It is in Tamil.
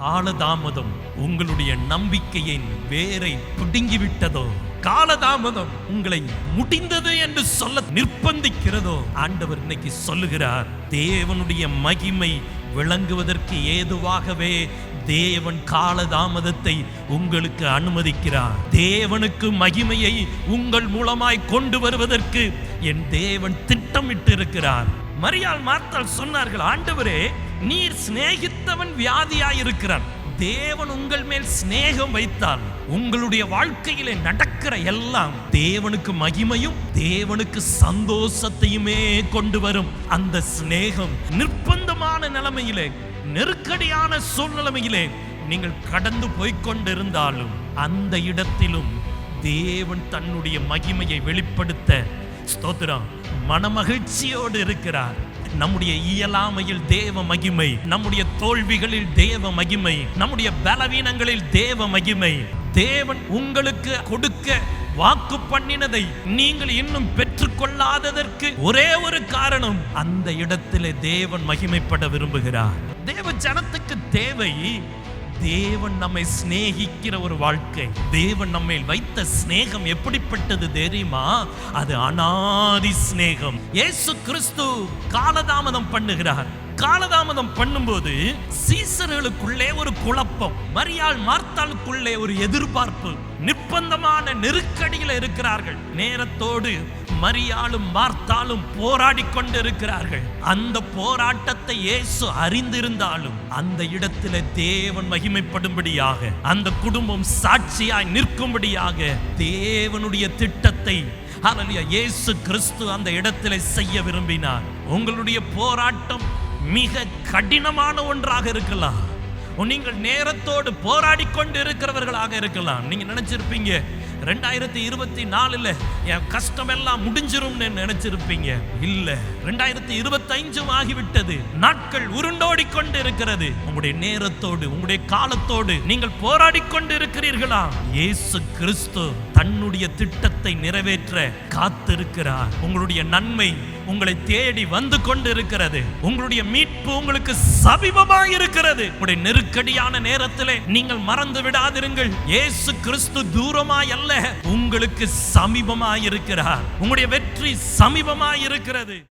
காலதாமதம் உங்களுடைய நம்பிக்கையின் வேரை பிடுங்கிவிட்டதோ? காலதாமதம் உங்களை முடிந்தது என்று சொல்ல நிர்பந்திக்கிறதோ ஆண்டவர் இன்னைக்கு சொல்லுகிறார் தேவனுடைய மகிமை விளங்குவதற்கு ஏதுவாகவே தேவன் காலதாமதத்தை உங்களுக்கு அனுமதிக்கிறார். தேவனுக்கு மகிமையை உங்கள் மூலமாய் கொண்டு வருவதற்கு என் தேவன் திட்டமிட்டு இருக்கிறார் மரியாள் மார்த்தால் சொன்னார்கள் ஆண்டவரே நீர் சிநேகித்தவன் வியாதியாயிருக்கிறான் தேவன் உங்கள் மேல் சிநேகம் வைத்தால் உங்களுடைய வாழ்க்கையிலே நடக்கிற எல்லாம் தேவனுக்கு மகிமையும் தேவனுக்கு சந்தோஷத்தையுமே கொண்டு வரும். அந்த சிநேகம் நிர்பந்தமான நிலைமையிலே நெருக்கடியான சூழ்நிலைமையிலே நீங்கள் கடந்து போய்க் கொண்டிருந்தாலும் அந்த இடத்திலும் தேவன் தன்னுடைய மகிமையை வெளிப்படுத்த ஸ்தோத்திரம். மனமகிழ்ச்சியோடு இருக்கிறார். நம்முடைய இயலாமையில் தேவ மகிமை நம்முடைய தோல்விகளில் தேவ மகிமை நம்முடைய பலவீனங்களில் தேவ மகிமை. தேவன் உங்களுக்கு கொடுக்க வாக்கு பண்ணினதை நீங்கள் இன்னும் பெற்றுக்கொள்ளாததற்கு ஒரே ஒரு காரணம் அந்த இடத்திலே தேவன் மகிமைப்பட விரும்புகிறார். தேவ ஜனத்துக்கு தேவை தேவன் நம்மை சிநேகிக்கிற ஒரு வாழ்க்கை. தேவன் நம்மை வைத்த சிநேகம் எப்படிப்பட்டது தெரியுமா? அது அனாதி சிநேகம். ஏசு கிறிஸ்து காலதாமதம் பண்ணுகிறார். காலதாமதம் பண்ணும்போது சீசர்களுக்குள்ளே ஒரு குழப்பம் மரியாள் மார்த்தாளுக்குள்ளே ஒரு எதிர்பார்ப்பு. நிர்பந்தமான நெருக்கடியில் இருக்கிறார்கள். நேரத்தோடு மரியாளும் மார்த்தாலும் போராடி கொண்டிருக்கிறார்கள். அந்த போராட்டத்தை இயேசு அறிந்திருந்தாலும் அந்த இடத்துல தேவன் மகிமைப்படும்படியாக அந்த குடும்பம் சாட்சியாய் நிற்கும்படியாக தேவனுடைய திட்டத்தை ஹalleluya இயேசு கிறிஸ்து அந்த இடத்துல செய்ய விரும்பினார். உங்களுடைய போராட்டம் மிக கடினமான ஒன்றாக இருக்கலாம். நீங்கள் நேரத்தோடு போராடி கொண்டு இருக்கிறவர்களாக இருக்கலாம். நீங்க நினைச்சிருப்பீங்க ரெண்டாயிரத்தி இருபத்தி நாலுல என் கஷ்டம் எல்லாம் முடிஞ்சிரும்னு நினைச்சிருப்பீங்க. இல்ல ரெண்டாயிரத்தி இருபத்தைஞ்சும் ஆகிவிட்டது. நாட்கள் உருண்டோடி கொண்டு இருக்கிறது உங்களுடைய நேரத்தோடு உங்களுடைய காலத்தோடு நீங்கள் போராடி கொண்டு இருக்கிறீர்களா இயேசு கிறிஸ்து. தன்னுடைய திட்டத்தை நிறைவேற்ற காத்திருக்கிறார். உங்களுடைய நன்மை உங்களை தேடி வந்து கொண்டிருக்கிறது. உங்களுடைய மீட்பு உங்களுக்கு சமீபமாய் இருக்கிறது. உடைய நெருக்கடியான நேரத்திலே நீங்கள் மறந்து விடாதிருங்கள். இயேசு கிறிஸ்து தூரமாய் அல்ல உங்களுக்கு சமீபமாய் இருக்கிறார். உங்களுடைய வெற்றி சமீபமாய் இருக்கிறது.